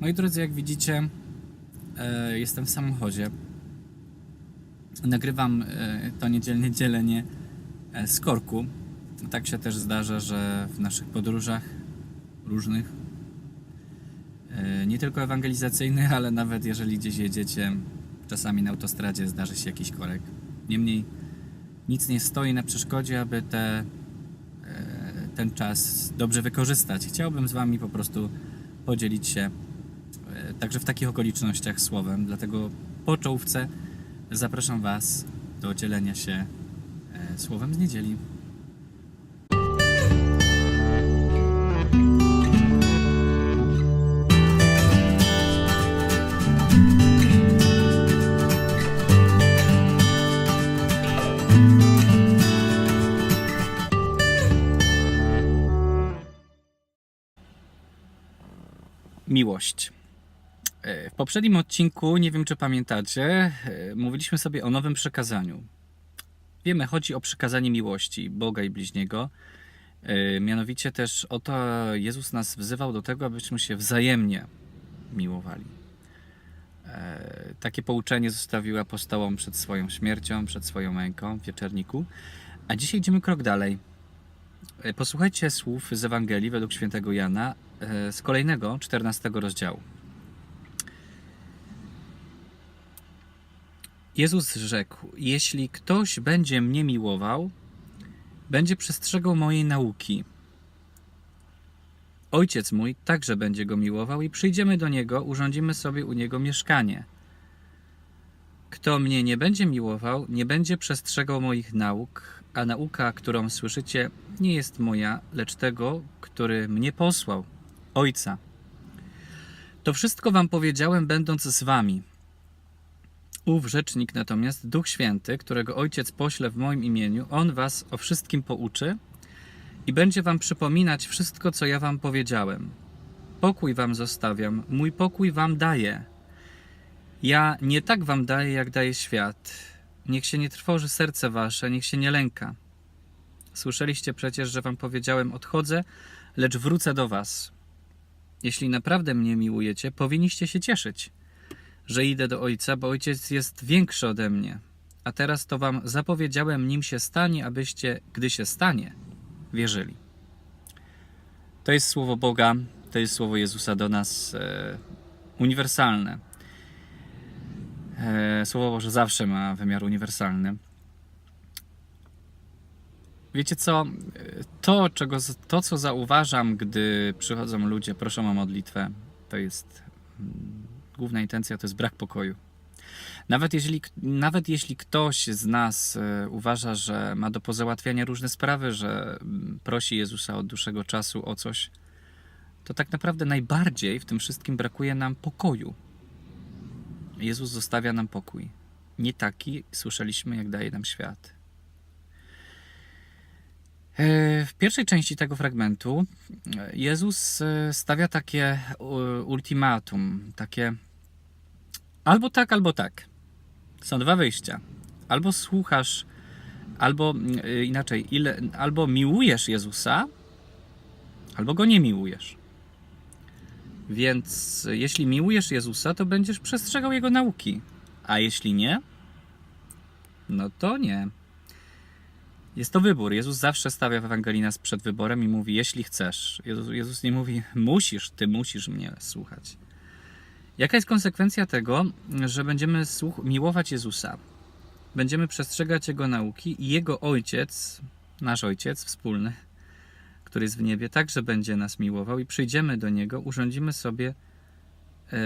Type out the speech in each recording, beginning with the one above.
Moi drodzy, jak widzicie, e, jestem w samochodzie. Nagrywam e, to niedzielne dzielenie e, z korku. Tak się też zdarza, że w naszych podróżach różnych, nie tylko ewangelizacyjnych, ale nawet jeżeli gdzieś jedziecie, czasami na autostradzie zdarzy się jakiś korek. Niemniej nic nie stoi na przeszkodzie, aby te, ten czas dobrze wykorzystać. Chciałbym z Wami po prostu podzielić się także w takich okolicznościach słowem. Dlatego po czołówce zapraszam Was do dzielenia się e, słowem z niedzieli. Miłość. E, W poprzednim odcinku, nie wiem czy pamiętacie, e, mówiliśmy sobie o nowym przekazaniu. Wiemy, chodzi o przekazanie miłości Boga i bliźniego. E, Mianowicie też o to Jezus nas wzywał do tego, abyśmy się wzajemnie miłowali. Takie pouczenie zostawił apostołom przed swoją śmiercią, przed swoją męką w wieczerniku. A dzisiaj idziemy krok dalej. Posłuchajcie słów z Ewangelii według świętego Jana z kolejnego, 14 rozdziału. Jezus rzekł: Jeśli ktoś będzie mnie miłował, będzie przestrzegał mojej nauki. Ojciec mój także będzie go miłował i przyjdziemy do niego, urządzimy sobie u niego mieszkanie. Kto mnie nie będzie miłował, nie będzie przestrzegał moich nauk, a nauka, którą słyszycie, nie jest moja, lecz tego, który mnie posłał, Ojca. To wszystko wam powiedziałem, będąc z wami. Ów rzecznik natomiast, Duch Święty, którego Ojciec pośle w moim imieniu, On was o wszystkim pouczy i będzie wam przypominać wszystko, co ja wam powiedziałem. Pokój wam zostawiam, mój pokój wam daję. Ja nie tak wam daję, jak daje świat. Niech się nie trwoży serce wasze, niech się nie lęka. Słyszeliście przecież, że wam powiedziałem: Odchodzę, lecz wrócę do was. Jeśli naprawdę mnie miłujecie, powinniście się cieszyć że idę do Ojca, bo Ojciec jest większy ode mnie. A teraz to wam zapowiedziałem, nim się stanie, abyście, gdy się stanie, wierzyli. To jest słowo Boga, to jest słowo Jezusa do nas e, uniwersalne. E, słowo Boże zawsze ma wymiar uniwersalny. Wiecie co? To, czego, to, co zauważam, gdy przychodzą ludzie, proszą o modlitwę, to jest mm, główna intencja to jest brak pokoju. Nawet jeśli, nawet jeśli ktoś z nas e, uważa, że ma do pozałatwiania różne sprawy, że mm, prosi Jezusa od dłuższego czasu o coś, to tak naprawdę najbardziej w tym wszystkim brakuje nam pokoju. Jezus zostawia nam pokój. Nie taki słyszeliśmy, jak daje nam świat. E, W pierwszej części tego fragmentu e, Jezus stawia takie ultimatum, takie albo tak, albo tak. Są dwa wyjścia. Albo słuchasz, albo mm, inaczej, ile, albo miłujesz Jezusa, albo go nie miłujesz. Więc jeśli miłujesz Jezusa, to będziesz przestrzegał jego nauki. A jeśli nie, no to nie. Jest to wybór. Jezus zawsze stawia w Ewangelii nas przed wyborem i mówi, jeśli chcesz. Jezus, Jezus nie mówi, musisz, ty musisz mnie słuchać. Jaka jest konsekwencja tego, że będziemy miłować Jezusa? Będziemy przestrzegać Jego nauki i Jego Ojciec, nasz Ojciec wspólny, który jest w niebie, także będzie nas miłował i przyjdziemy do Niego, urządzimy sobie e,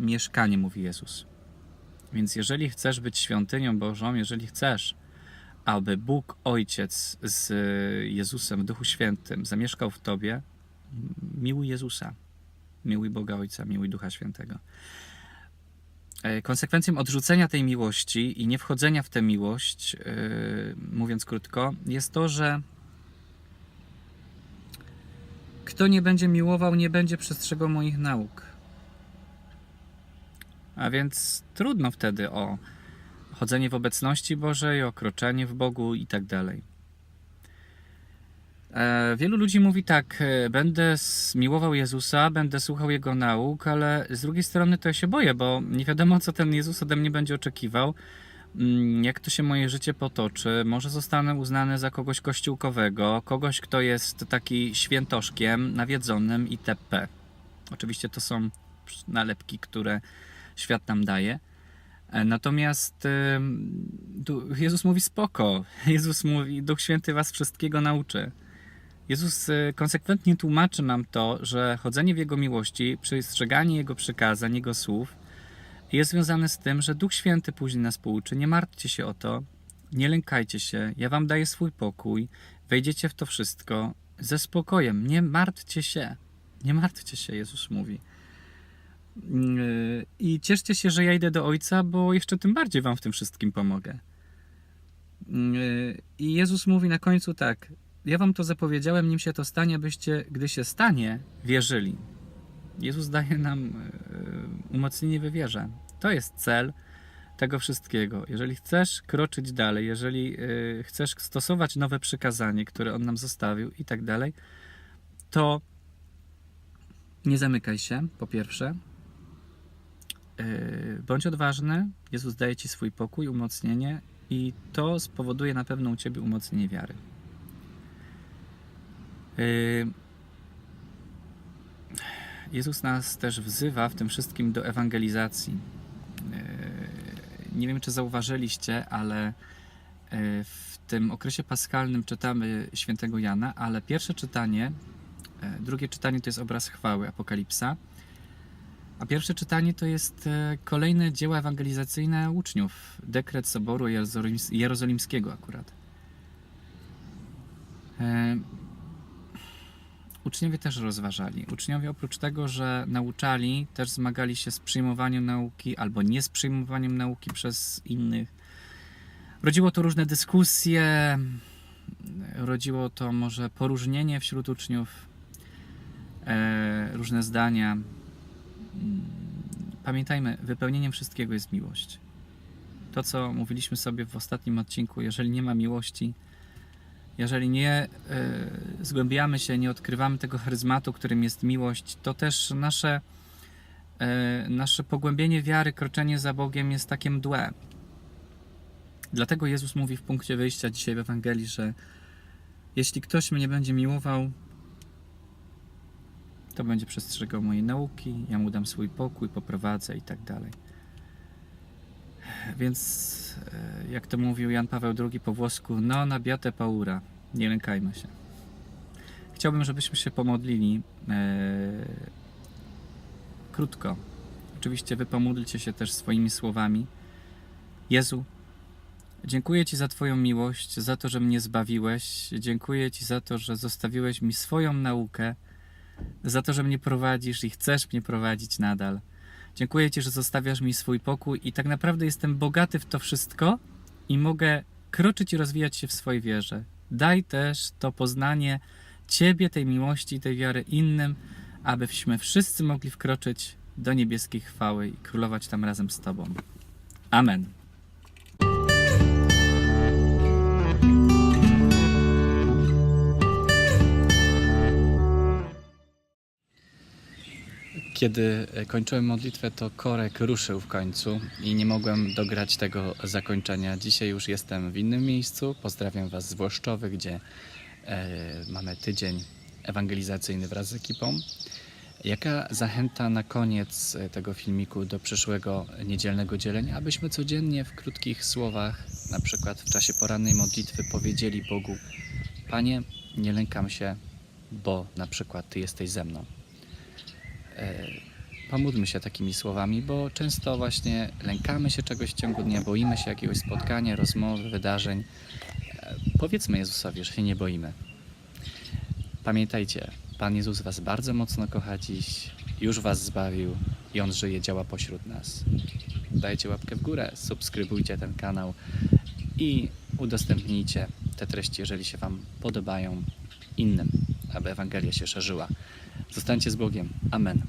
mieszkanie, mówi Jezus. Więc jeżeli chcesz być świątynią Bożą, jeżeli chcesz, aby Bóg Ojciec z Jezusem w Duchu Świętym zamieszkał w Tobie, miłuj Jezusa, miłuj Boga Ojca, miłuj Ducha Świętego. E, Konsekwencją odrzucenia tej miłości i nie wchodzenia w tę miłość, e, mówiąc krótko, jest to, że kto nie będzie miłował, nie będzie przestrzegał moich nauk. A więc trudno wtedy o chodzenie w obecności Bożej, o kroczenie w Bogu i tak dalej. E, Wielu ludzi mówi tak, e, będę miłował Jezusa, będę słuchał Jego nauk, ale z drugiej strony to ja się boję, bo nie wiadomo, co ten Jezus ode mnie będzie oczekiwał, mm, jak to się moje życie potoczy. Może zostanę uznany za kogoś kościółkowego, kogoś, kto jest taki świętoszkiem, nawiedzonym itp. Oczywiście to są nalepki, które świat nam daje. E, Natomiast Jezus mówi spoko. Jezus mówi, Duch Święty was wszystkiego nauczy. Jezus y, konsekwentnie tłumaczy nam to, że chodzenie w Jego miłości, przestrzeganie Jego przykazań, Jego słów jest związane z tym, że Duch Święty później nas pouczy. Nie martwcie się o to, nie lękajcie się, ja wam daję swój pokój, wejdziecie w to wszystko ze spokojem, nie martwcie się, nie martwcie się, Jezus mówi. Yy, I cieszcie się, że ja idę do Ojca, bo jeszcze tym bardziej wam w tym wszystkim pomogę. Yy, I Jezus mówi na końcu tak: Ja wam to zapowiedziałem, nim się to stanie, abyście, gdy się stanie, wierzyli. Jezus daje nam yy, umocnienie we wierze. To jest cel tego wszystkiego. Jeżeli chcesz kroczyć dalej, jeżeli yy, chcesz stosować nowe przykazanie, które On nam zostawił i tak dalej, to nie zamykaj się, po pierwsze. Yy, Bądź odważny. Jezus daje ci swój pokój, umocnienie, i to spowoduje na pewno u ciebie umocnienie wiary. Yy, Jezus nas też wzywa w tym wszystkim do ewangelizacji. Yy, Nie wiem, czy zauważyliście, ale yy, w tym okresie paskalnym czytamy świętego Jana, ale pierwsze czytanie, drugie czytanie to jest obraz chwały, Apokalipsa, a pierwsze czytanie to jest kolejne dzieło ewangelizacyjne uczniów, dekret Soboru Jerozolims- Jerozolimskiego akurat. Uczniowie też rozważali. Uczniowie oprócz tego, że nauczali, też zmagali się z przyjmowaniem nauki albo nie z przyjmowaniem nauki przez innych. Rodziło to różne dyskusje, rodziło to może poróżnienie wśród uczniów, e, różne zdania. Mm, Pamiętajmy, wypełnieniem wszystkiego jest miłość. To, co mówiliśmy sobie w ostatnim odcinku, jeżeli nie ma miłości, jeżeli nie y, zgłębiamy się, nie odkrywamy tego charyzmatu, którym jest miłość, to też nasze, y, nasze pogłębienie wiary, kroczenie za Bogiem jest takie mdłe. Dlatego Jezus mówi w punkcie wyjścia dzisiaj w Ewangelii, że jeśli ktoś mnie będzie miłował, to będzie przestrzegał mojej nauki, ja mu dam swój pokój, poprowadzę i tak dalej. Więc, e, jak to mówił Jan Paweł II po włosku, no nabiate paura, nie lękajmy się. Chciałbym, żebyśmy się pomodlili e, krótko. Oczywiście wy pomódlcie się też swoimi słowami. Jezu, dziękuję Ci za Twoją miłość, za to, że mnie zbawiłeś. Dziękuję Ci za to, że zostawiłeś mi swoją naukę, za to, że mnie prowadzisz i chcesz mnie prowadzić nadal. Dziękuję Ci, że zostawiasz mi swój pokój i tak naprawdę jestem bogaty w to wszystko i mogę kroczyć i rozwijać się w swojej wierze. Daj też to poznanie Ciebie, tej miłości, tej wiary innym, abyśmy wszyscy mogli wkroczyć do niebieskiej chwały i królować tam razem z Tobą. Amen. Kiedy kończyłem modlitwę, to korek ruszył w końcu i nie mogłem dograć tego zakończenia. Dzisiaj już jestem w innym miejscu. Pozdrawiam Was z Włoszczowy, gdzie e, mamy tydzień ewangelizacyjny wraz z ekipą. Jaka zachęta na koniec e, tego filmiku do przyszłego niedzielnego dzielenia, abyśmy codziennie w krótkich słowach, na przykład w czasie porannej modlitwy, powiedzieli Bogu: Panie, nie lękam się, bo na przykład Ty jesteś ze mną. E, Pomódlmy się takimi słowami, bo często właśnie lękamy się czegoś w ciągu dnia, boimy się jakiegoś spotkania, rozmowy, wydarzeń. E, Powiedzmy Jezusowi, że się nie boimy. Pamiętajcie, Pan Jezus Was bardzo mocno kocha dziś, już Was zbawił i On żyje, działa pośród nas. Dajcie łapkę w górę, subskrybujcie ten kanał i udostępnijcie te treści, jeżeli się Wam podobają innym, aby Ewangelia się szerzyła. Zostańcie z Bogiem. Amen.